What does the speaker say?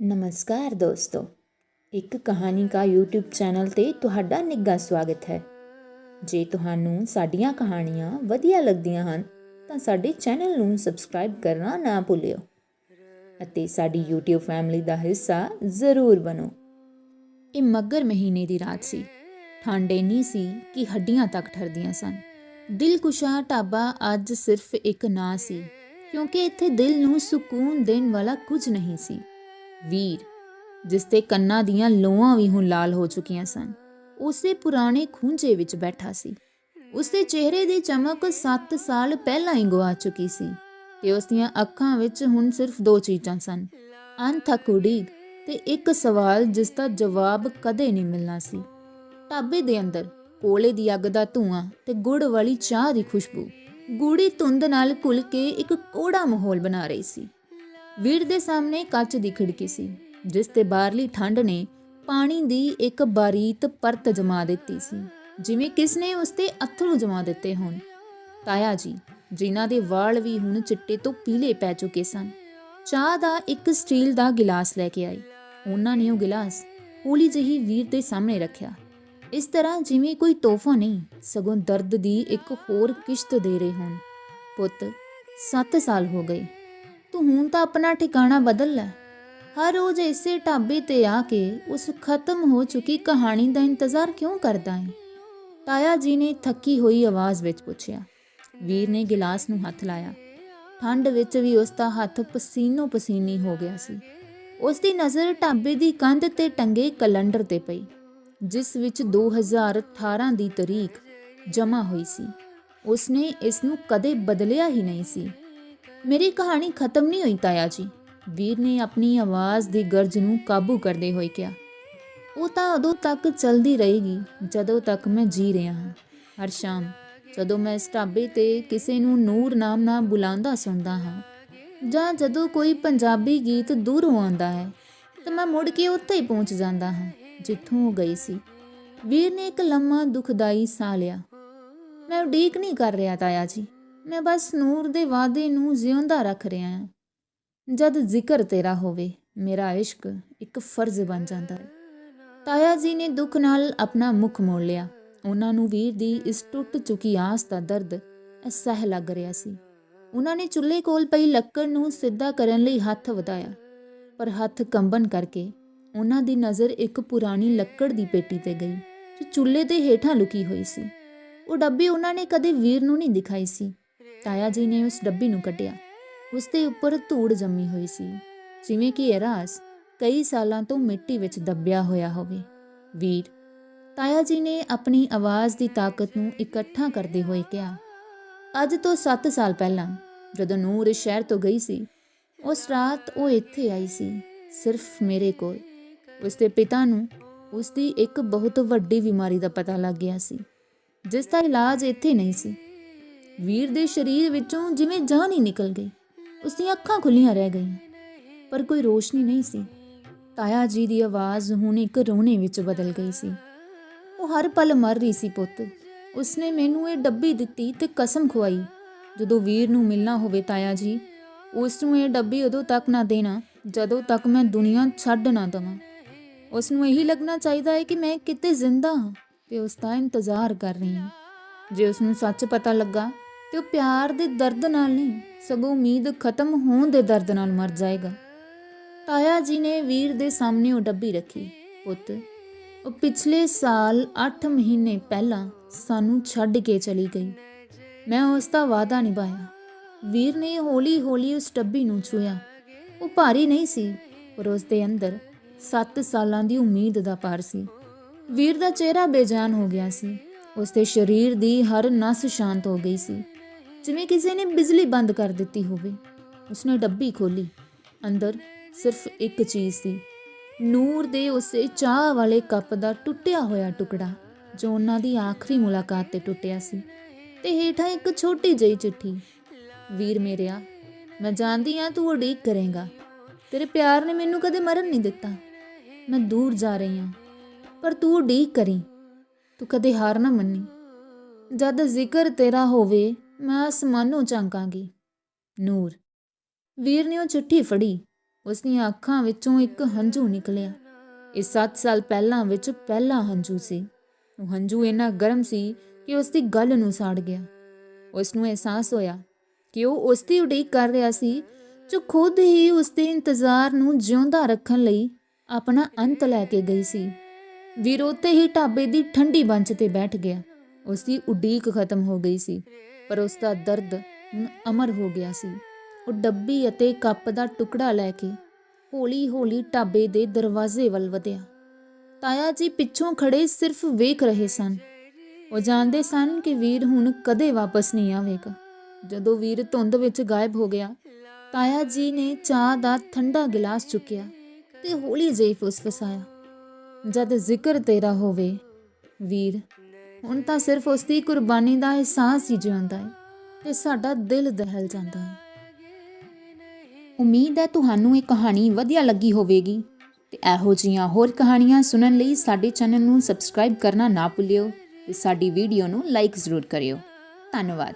ਨਮਸਕਾਰ ਦੋਸਤੋ। ਇੱਕ ਕਹਾਣੀ ਕਾ YouTube ਚੈਨਲ ਤੇ ਤੁਹਾਡਾ ਨਿੱਘਾ ਸਵਾਗਤ ਹੈ। ਜੇ ਤੁਹਾਨੂੰ ਸਾਡੀਆਂ ਕਹਾਣੀਆਂ ਵਧੀਆ ਲੱਗਦੀਆਂ ਹਨ, ਤਾਂ ਸਾਡੇ ਚੈਨਲ ਨੂੰ ਸਬਸਕ੍ਰਾਈਬ ਕਰਨਾ ਨਾ ਭੁੱਲਿਓ ਅਤੇ ਸਾਡੀ YouTube ਫੈਮਿਲੀ ਦਾ ਹਿੱਸਾ ਜ਼ਰੂਰ ਬਣੋ। ਇਹ ਮੱਗਰ ਮਹੀਨੇ ਦੀ ਰਾਤ ਸੀ। ਠੰਡ ਇੰਨੀ ਸੀ ਕਿ ਹੱਡੀਆਂ ਤੱਕ ਠਰਦੀਆਂ ਸਨ। ਦਿਲਕੁਸ਼ਾ ਢਾਬਾ ਅੱਜ ਸਿਰਫ ਇੱਕ ਨਾਂ ਸੀ, ਕਿਉਂਕਿ ਇੱਥੇ ਦਿਲ ਨੂੰ ਸਕੂਨ ਦੇਣ ਵਾਲਾ ਕੁਝ ਨਹੀਂ ਸੀ। ਵੀਰ, ਜਿਸ ਤੇ ਕੰਨਾਂ ਦੀਆਂ ਲੋਆਂ ਵੀ ਹੁਣ ਲਾਲ ਹੋ ਚੁੱਕੀਆਂ ਸਨ, ਉਸੇ ਪੁਰਾਣੇ ਖੂੰਜੇ ਵਿੱਚ ਬੈਠਾ ਸੀ। ਉਸਦੇ ਚਿਹਰੇ ਦੀ ਚਮਕ 7 ਸਾਲ ਪਹਿਲਾਂ ਹੀ ਗਵਾ ਚੁੱਕੀ ਸੀ ਤੇ ਉਸ ਦੀਆਂ ਅੱਖਾਂ ਵਿੱਚ ਹੁਣ ਸਿਰਫ ਦੋ ਚੀਜ਼ਾਂ ਸਨ ਅਣਥੱਕ ਉਡੀਕ ਤੇ ਇੱਕ ਸਵਾਲ ਜਿਸ ਦਾ ਜਵਾਬ ਕਦੇ ਨਹੀਂ ਮਿਲਣਾ ਸੀ। ਢਾਬੇ ਦੇ ਅੰਦਰ ਕੋਲੇ ਦੀ ਅੱਗ ਦਾ ਧੂਆਂ ਤੇ ਗੁੜ ਵਾਲੀ ਚਾਹ ਦੀ ਖੁਸ਼ਬੂ ਗੂੜੀ ਧੁੰਦ ਨਾਲ ਘੁਲ ਕੇ ਇੱਕ ਕੋੜਾ ਮਾਹੌਲ ਬਣਾ ਰਹੀ ਸੀ। ਵੀਰ ਦੇ ਸਾਹਮਣੇ ਕੱਚ ਦੀ ਖਿੜਕੀ ਸੀ, ਜਿਸ ਤੇ ਬਾਹਰਲੀ ਠੰਡ ਨੇ ਪਾਣੀ ਦੀ ਇੱਕ ਬਾਰੀਤ ਪਰਤ ਜਮਾ ਦਿੱਤੀ ਸੀ, ਜਿਵੇਂ ਕਿਸ ਨੇ ਉਸ ਤੇ ਅਥਰੂ ਜਮਾ ਦਿੱਤੇ ਹੋਣ। ਤਾਇਆ ਜੀ, ਜਿਨ੍ਹਾਂ ਦੇ ਵਾਲ ਵੀ ਹੁਣ ਚਿੱਟੇ ਤੋਂ ਪੀਲੇ ਪੈ ਚੁੱਕੇ ਸਨ, ਚਾਹ ਦਾ ਇੱਕ ਸਟੀਲ ਦਾ ਗਿਲਾਸ ਲੈ ਕੇ ਆਈ ਉਹਨਾਂ ਨੇ ਉਹ ਗਿਲਾਸ ਹੌਲੀ ਜਿਹੀ ਵੀਰ ਦੇ ਸਾਹਮਣੇ ਰੱਖਿਆ। ਇਸ ਤਰ੍ਹਾਂ ਜਿਵੇਂ ਕੋਈ ਤੋਹਫਾ ਨਹੀਂ, ਸਗੋਂ ਦਰਦ ਦੀ ਇੱਕ ਹੋਰ ਕਿਸ਼ਤ ਦੇ ਰਹੇ ਹੋਣ। ਪੁੱਤ 7 ਸਾਲ ਹੋ ਗਏ। ਤੂੰ ਹੁਣ ਤਾਂ ਆਪਣਾ ਠਿਕਾਣਾ ਬਦਲ ਲੈ। ਹਰ ਰੋਜ਼ ਇਸੇ ਢਾਬੇ ਤੇ ਆ ਕੇ ਉਸ ਖਤਮ ਹੋ ਚੁੱਕੀ ਕਹਾਣੀ ਦਾ ਇੰਤਜ਼ਾਰ ਕਿਉਂ ਕਰਦਾ ਹੈ ਤਾਇਆ ਜੀ ਨੇ ਥੱਕੀ ਹੋਈ ਆਵਾਜ਼ ਵਿੱਚ ਪੁੱਛਿਆ। ਵੀਰ ਨੇ ਗਿਲਾਸ ਨੂੰ ਹੱਥ ਲਾਇਆ। ਠੰਡ ਵਿੱਚ ਵੀ ਉਸ ਦਾ ਹੱਥ ਪਸੀਨੋ ਪਸੀਨੀ ਹੋ ਗਿਆ ਸੀ। ਉਸ ਦੀ ਨਜ਼ਰ ਢਾਬੇ ਦੀ ਕੰਧ ਤੇ ਟੰਗੇ ਕੈਲੰਡਰ ਤੇ ਪਈ, ਜਿਸ ਵਿੱਚ 2018 ਦੀ ਤਾਰੀਖ ਜਮਾ ਹੋਈ ਸੀ। ਉਸਨੇ ਇਸ ਨੂੰ ਕਦੇ ਬਦਲਿਆ ਹੀ ਨਹੀਂ ਸੀ। ਮੇਰੀ ਕਹਾਣੀ ਖਤਮ ਨਹੀਂ ਹੋਈ ਤਾਇਆ ਜੀ। ਵੀਰ ਨੇ ਆਪਣੀ ਆਵਾਜ਼ ਦੀ ਗਰਜ ਨੂੰ ਕਾਬੂ ਕਰਦੇ ਹੋਏ ਕਿਹਾ। ਉਹ ਤਾਂ ਉਦੋਂ ਤੱਕ ਚੱਲਦੀ ਰਹੇਗੀ, ਜਦੋਂ ਤੱਕ ਮੈਂ ਜੀ ਰਿਹਾ ਹਾਂ। ਹਰ ਸ਼ਾਮ, ਜਦੋਂ ਮੈਂ ਇਸ ਢਾਬੇ ਤੇ ਕਿਸੇ ਨੂੰ ਨੂਰ ਨਾਮ ਨਾਲ ਬੁਲਾਉਂਦਾ ਸੁਣਦਾ ਹਾਂ, ਜਾਂ ਜਦੋਂ ਕੋਈ ਪੰਜਾਬੀ ਗੀਤ ਦੂਰੋਂ ਆਉਂਦਾ ਹੈ, ਤਾਂ ਮੈਂ ਮੁੜ ਕੇ ਉੱਥੇ ਹੀ ਪਹੁੰਚ ਜਾਂਦਾ ਹਾਂ, ਜਿੱਥੋਂ ਉਹ ਗਈ ਸੀ। ਵੀਰ ਨੇ ਇੱਕ ਲੰਮਾ ਦੁਖਦਾਈ ਸਾਹ ਲਿਆ। ਮੈਂ ਉਡੀਕ ਨਹੀਂ ਕਰ ਰਿਹਾ ਤਾਇਆ ਜੀ। ਮੈਂ ਬਸ ਨੂਰ ਦੇ ਵਾਅਦੇ ਨੂੰ ਜਿਉਂਦਾ ਰੱਖ ਰਿਹਾ ਹਾਂ। ਜਦ ਜ਼ਿਕਰ ਤੇਰਾ ਹੋਵੇ, ਮੇਰਾ ਇਸ਼ਕ ਇੱਕ ਫਰਜ਼ ਬਣ ਜਾਂਦਾ ਹੈ। ਤਾਇਆ ਜੀ ਨੇ ਦੁੱਖ ਨਾਲ ਆਪਣਾ ਮੁਖ ਮੋੜ ਲਿਆ। ਉਹਨਾਂ ਨੂੰ ਵੀਰ ਦੀ ਇਸ ਟੁੱਟ ਚੁੱਕੀ ਆਸ ਦਾ ਦਰਦ ਅਸਹਿ ਲੱਗ ਰਿਹਾ ਸੀ। ਉਹਨਾਂ ਨੇ ਚੁੱਲ੍ਹੇ ਕੋਲ ਪਈ ਲੱਕੜ ਨੂੰ ਸਿੱਧਾ ਕਰਨ ਲਈ ਹੱਥ ਵਧਾਇਆ। ਪਰ ਹੱਥ ਕੰਬਨ ਕਰਕੇ ਉਹਨਾਂ ਦੀ ਨਜ਼ਰ ਇੱਕ ਪੁਰਾਣੀ ਲੱਕੜ ਦੀ ਪੇਟੀ ਤੇ ਗਈ, ਜੋ ਚੁੱਲ੍ਹੇ ਦੇ ਹੇਠਾਂ ਲੁਕੀ ਹੋਈ ਸੀ। ਉਹ ਡੱਬੀ ਉਹਨਾਂ ਨੇ ਕਦੇ ਵੀਰ ਨੂੰ ਨਹੀਂ ਦਿਖਾਈ ਸੀ। ਤਾਇਆ ਜੀ ਨੇ ਉਸ ਡੱਬੀ ਨੂੰ ਕੱਢਿਆ ਉਸ ਦੇ ਉੱਪਰ ਧੂੜ ਜੰਮੀ ਹੋਈ ਸੀ। ਜਿਵੇਂ ਕਿ ਇਹ ਰਾਸ ਕਈ ਸਾਲਾਂ ਤੋਂ ਮਿੱਟੀ ਵਿੱਚ ਦੱਬਿਆ ਹੋਇਆ ਹੋਵੇ। ਵੀਰ, ਤਾਇਆ ਜੀ ਨੇ ਆਪਣੀ ਆਵਾਜ਼ ਦੀ ਤਾਕਤ ਨੂੰ ਇਕੱਠਾ ਕਰਦੇ ਹੋਏ ਕਿਹਾ, ਅੱਜ ਤੋਂ 7 ਸਾਲ ਪਹਿਲਾਂ ਜਦੋਂ ਨੂਰ ਇਸ ਸ਼ਹਿਰ ਤੋਂ ਗਈ ਸੀ, ਉਸ ਰਾਤ ਉਹ ਇੱਥੇ ਆਈ ਸੀ, ਸਿਰਫ ਮੇਰੇ ਕੋਲ। ਉਸ ਦੇ ਪਿਤਾ ਨੂੰ ਉਸ ਦੀ ਇੱਕ ਬਹੁਤ ਵੱਡੀ ਬਿਮਾਰੀ ਦਾ ਪਤਾ ਲੱਗ ਗਿਆ ਸੀ, ਜਿਸ ਦਾ ਇਲਾਜ ਇੱਥੇ ਨਹੀਂ ਸੀ। ਵੀਰ ਦੇ ਸਰੀਰ ਵਿੱਚੋਂ ਜਿਵੇਂ ਜਾਨ ਹੀ ਨਿਕਲ ਗਈ। ਉਸ ਦੀਆਂ ਅੱਖਾਂ ਖੁੱਲੀਆਂ ਰਹਿ ਗਈਆਂ। ਪਰ ਕੋਈ ਰੋਸ਼ਨੀ ਨਹੀਂ ਸੀ। ਤਾਇਆ ਜੀ ਦੀ ਆਵਾਜ਼ ਹੁਣ ਇੱਕ ਰੋਣੇ ਵਿੱਚ ਬਦਲ ਗਈ ਸੀ। ਉਹ ਹਰ ਪਲ ਮਰ ਰਹੀ ਸੀ ਪੁੱਤ। ਉਸਨੇ ਮੈਨੂੰ ਇਹ ਡੱਬੀ ਦਿੱਤੀ ਤੇ ਕਸਮ ਖਵਾਈ ਜਦੋਂ ਵੀਰ ਨੂੰ ਮਿਲਣਾ ਹੋਵੇ ਤਾਇਆ ਜੀ, ਉਸ ਨੂੰ ਇਹ ਡੱਬੀ ਉਦੋਂ ਤੱਕ ਨਾ ਦੇਣਾ ਜਦੋਂ ਤੱਕ ਮੈਂ ਦੁਨੀਆ ਛੱਡ ਨਾ ਦਵਾਂ। ਉਸ ਨੂੰ ਇਹੀ ਲੱਗਣਾ ਚਾਹੀਦਾ ਹੈ ਕਿ ਮੈਂ ਕਿਤੇ ਜ਼ਿੰਦਾ ਹਾਂ ਤੇ ਉਸ ਦਾ ਇੰਤਜ਼ਾਰ ਕਰ ਰਹੀ ਹਾਂ। ਜੇ ਉਸ ਨੂੰ ਸੱਚ ਪਤਾ ਲੱਗਾ ਤੇ ਉਹ ਪਿਆਰ ਦੇ ਦਰਦ ਨਾਲ ਨਹੀਂ, ਸਗੋਂ ਉਮੀਦ ਖਤਮ ਹੋਣ ਦੇ ਦਰਦ ਨਾਲ ਮਰ ਜਾਏਗਾ। ਤਾਇਆ ਜੀ ਨੇ ਵੀਰ ਦੇ ਸਾਹਮਣੇ ਉਹ ਡੱਬੀ ਰੱਖੀ। ਪੁੱਤ, ਉਹ ਪਿਛਲੇ ਸਾਲ 8 ਮਹੀਨੇ ਪਹਿਲਾਂ ਸਾਨੂੰ ਛੱਡ ਕੇ ਚਲੀ ਗਈ। ਮੈਂ ਉਸ ਦਾ ਵਾਅਦਾ ਨਿਭਾਇਆ। ਵੀਰ ਨੇ ਹੌਲੀ-ਹੌਲੀ ਉਸ ਡੱਬੀ ਨੂੰ ਛੂਇਆ ਉਹ ਭਾਰੀ ਨਹੀਂ ਸੀ, ਪਰ ਉਸ ਦੇ ਅੰਦਰ 7 ਸਾਲਾਂ ਦੀ ਉਮੀਦ ਦਾ ਪਾਰ ਸੀ। ਵੀਰ ਦਾ ਚਿਹਰਾ ਬੇਜਾਨ ਹੋ ਗਿਆ ਸੀ। ਉਸ ਦੇ ਸਰੀਰ ਦੀ ਹਰ ਨਸ ਸ਼ਾਂਤ ਹੋ ਗਈ ਸੀ। ਜਿਵੇਂ ਕਿਸੇ ਨੇ ਬਿਜਲੀ ਬੰਦ ਕਰ ਦਿੱਤੀ ਹੋਵੇ। ਉਸਨੇ ਡੱਬੀ ਖੋਲੀ ਅੰਦਰ ਸਿਰਫ ਇੱਕ ਚੀਜ਼ ਸੀ। ਨੂਰ ਦੇ ਉਸੇ ਚਾਹ ਵਾਲੇ ਕੱਪ ਦਾ ਟੁੱਟਿਆ ਹੋਇਆ ਟੁਕੜਾ, ਜੋ ਉਹਨਾਂ ਦੀ ਆਖਰੀ ਮੁਲਾਕਾਤ ਤੇ ਟੁੱਟਿਆ ਸੀ। ਤੇ ਹੇਠਾਂ ਇੱਕ ਛੋਟੀ ਜਿਹੀ ਚਿੱਠੀ। ਵੀਰ ਮੇਰਿਆ, ਮੈਂ ਜਾਣਦੀ ਹਾਂ ਤੂੰ ਉਡੀਕ ਕਰੇਗਾ। ਤੇਰੇ ਪਿਆਰ ਨੇ ਮੈਨੂੰ ਕਦੇ ਮਰਨ ਨਹੀਂ ਦਿੱਤਾ। ਮੈਂ ਦੂਰ ਜਾ ਰਹੀ ਹਾਂ ਪਰ ਤੂੰ ਉਡੀਕ ਕਰੀ। ਤੂੰ ਕਦੇ ਹਾਰ ਨਾ ਮੰਨੀ। ਜਦ ਜ਼ਿਕਰ ਤੇਰਾ ਹੋਵੇ ਮੈਂ ਅਸਮਾਨੋਂ ਝਾਂਕਾਂਗੀ ਨੂਰ। ਵੀਰ ਨੇ ਉਹ ਚਿੱਠੀ ਫੜੀ। ਉਸ ਦੀਆਂ ਅੱਖਾਂ ਵਿੱਚੋਂ ਇੱਕ ਹੰਝੂ ਨਿਕਲਿਆ। ਇਹ 7 ਸਾਲ ਪਹਿਲਾਂ ਵਿੱਚ ਪਹਿਲਾ ਹੰਝੂ ਸੀ। ਉਹ ਹੰਝੂ ਇੰਨਾ ਗਰਮ ਸੀ ਕਿ ਉਸ ਦੀ ਗੱਲ ਨੂੰ ਸਾੜ ਗਿਆ। ਉਸ ਨੂੰ ਅਹਿਸਾਸ ਹੋਇਆ ਕਿ ਉਹ ਉਸ ਦੀ ਉਡੀਕ ਕਰ ਰਿਹਾ ਸੀ, ਜੋ ਖੁਦ ਹੀ ਉਸ ਦੇ ਇੰਤਜ਼ਾਰ ਨੂੰ ਜਿਉਂਦਾ ਰੱਖਣ ਲਈ ਆਪਣਾ ਅੰਤ ਲੈ ਕੇ ਗਈ ਸੀ। ਵੀਰ ਉੱਤੇ ਹੀ ਢਾਬੇ ਦੀ ਠੰਡੀ ਬੰਚ ਤੇ ਬੈਠ ਗਿਆ। ਉਸ ਦੀ ਉਡੀਕ ਖਤਮ ਹੋ ਗਈ ਸੀ। ਪਰ ਉਸ ਦਾ ਦਰਦ ਹੁਣ ਅਮਰ ਹੋ ਗਿਆ ਸੀ। ਉਹ ਡੱਬੀ ਅਤੇ ਕੱਪ ਦਾ ਟੁਕੜਾ ਲੈ ਕੇ ਹੌਲੀ-ਹੌਲੀ ਢਾਬੇ ਦੇ ਦਰਵਾਜ਼ੇ ਵੱਲ ਵਧਿਆ। ਤਾਇਆ ਜੀ ਪਿੱਛੋਂ ਖੜੇ ਸਿਰਫ ਵੇਖ ਰਹੇ ਸਨ। ਉਹ ਜਾਣਦੇ ਸਨ ਕਿ ਵੀਰ ਹੁਣ ਕਦੇ ਵਾਪਸ ਨਹੀਂ ਆਵੇਗਾ। ਜਦੋਂ ਵੀਰ ਧੁੰਦ ਵਿੱਚ ਗਾਇਬ ਹੋ ਗਿਆ, ਤਾਇਆ ਜੀ ਨੇ ਚਾਹ ਦਾ ਠੰਡਾ ਗਿਲਾਸ ਚੁੱਕਿਆ ਤੇ ਹੌਲੀ ਜਿਹੀ ਫੁਸਫਸਾਇਆ। ਜਦ ਜ਼ਿਕਰ ਤੇਰਾ ਹੋਵੇ, ਵੀਰ ਹੁਣ ਤਾਂ ਸਿਰਫ ਉਸ ਦੀ ਕੁਰਬਾਨੀ ਦਾ ਅਹਿਸਾਸ ਹੀ ਜਿਉਂਦਾ ਹੈ ਤੇ ਸਾਡਾ ਦਿਲ ਦਹਿਲ ਜਾਂਦਾ ਹੈ। ਉਮੀਦ ਹੈ ਤੁਹਾਨੂੰ ਇਹ ਕਹਾਣੀ ਵਧੀਆ ਲੱਗੀ ਹੋਵੇਗੀ ਤੇ ਇਹੋ ਜਿਹੀਆਂ ਹੋਰ ਕਹਾਣੀਆਂ ਸੁਣਨ ਲਈ ਸਾਡੇ ਚੈਨਲ ਨੂੰ ਸਬਸਕ੍ਰਾਈਬ ਕਰਨਾ ਨਾ ਭੁੱਲਿਓ ਤੇ ਸਾਡੀ ਵੀਡੀਓ ਨੂੰ ਲਾਈਕ ਜ਼ਰੂਰ ਕਰਿਓ। ਧੰਨਵਾਦ।